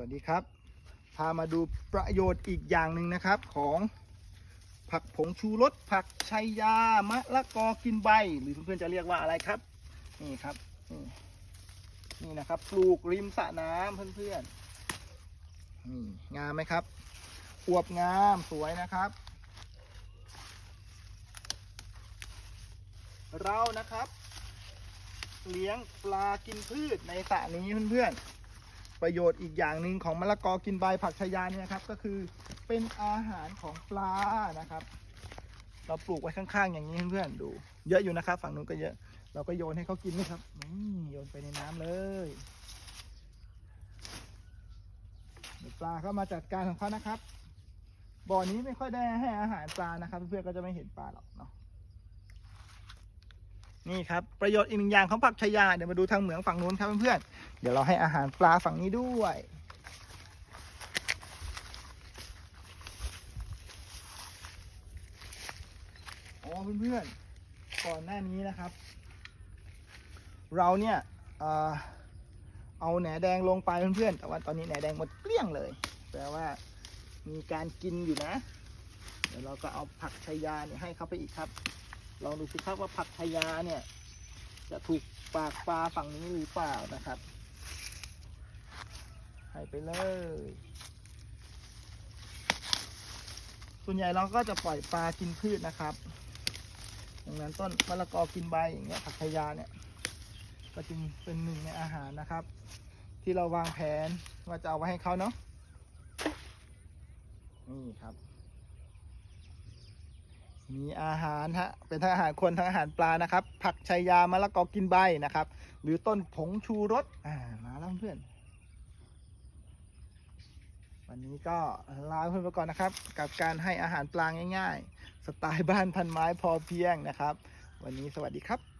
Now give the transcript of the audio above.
วัสดีครับ พามาดูประโยชน์อีกอย่างหนึ่งนะครับของผักผงชูรสผักชัยยามะละกอกินใบ หรือเพื่อนๆจะเรียกว่าอะไรครับ นี่ครับ นี่นะครับ ปลูกริมสระน้ำเพื่อนๆนี่งามไหมครับอวบงามสวยนะครับ เรานะครับ เลี้ยงปลากินพืชในสระนี้เพื่อนๆ ประโยชน์อีกอย่างหนึ่งของมะละกอกินใบผักชายาเนี่ยนะครับ ก็คือเป็นอาหารของปลานะครับ เราปลูกไว้ข้างๆ อย่างนี้เพื่อนๆดู เยอะอยู่นะครับ ฝั่งนู้นก็เยอะ เราก็โยนให้เขากินนะครับนี่โยนไปในน้ำเลยเดี๋ยวปลาก็มาจัดการของเขานะครับบ่อนี้ไม่ค่อยได้ให้อาหารปลานะครับ เพื่อนๆก็จะไม่เห็นปลาหรอกเนาะ นี่ครับประโยชน์อีกหนึ่งอย่างของผักชายาเดี๋ยวมาดูทางเหมืองฝั่งนู้นครับเพื่อนๆเดี๋ยวเราให้อาหารปลาฝั่งนี้ด้วยอ๋อเพื่อนๆก่อนหน้านี้นะครับ เราเนี่ยเอ่อเอาแหนแดงลงไปเพื่อนๆแต่ว่าตอนนี้แหนแดงหมดเกลี้ยงเลยแปลว่ามีการกินอยู่นะ เดี๋ยวเราก็เอาผักชายาเนี่ยให้เขาไปอีกครับ ลองดูสิครับว่าผักชายาเนี่ย จะถูกปากปลาฝั่งนี้หรือเปล่านะครับ ให้ไปเลย ส่วนใหญ่เราก็จะปล่อยปลากินพืชนะครับดังนั้นต้นมะละกอกินใบอย่างเงี้ยผักชายาเนี่ย ก็จึงเป็นหนึ่งในอาหารนะครับ ที่เราวางแผนว่าจะเอาไว้ให้เขาเนาะนี่ครับ มีอาหารฮะเป็นทั้งอาหารคนทั้งอาหารปลานะครับ ผักชายามะละกอกินใบนะครับ หรือต้นผงชูรสอ่ามาแล้วเพื่อน วันนี้ก็ลาเพื่อนไปก่อนนะครับ กับการให้อาหารปลาง่าย ๆ สไตล์บ้านพันไม้พอเพียงนะครับ วันนี้สวัสดีครับ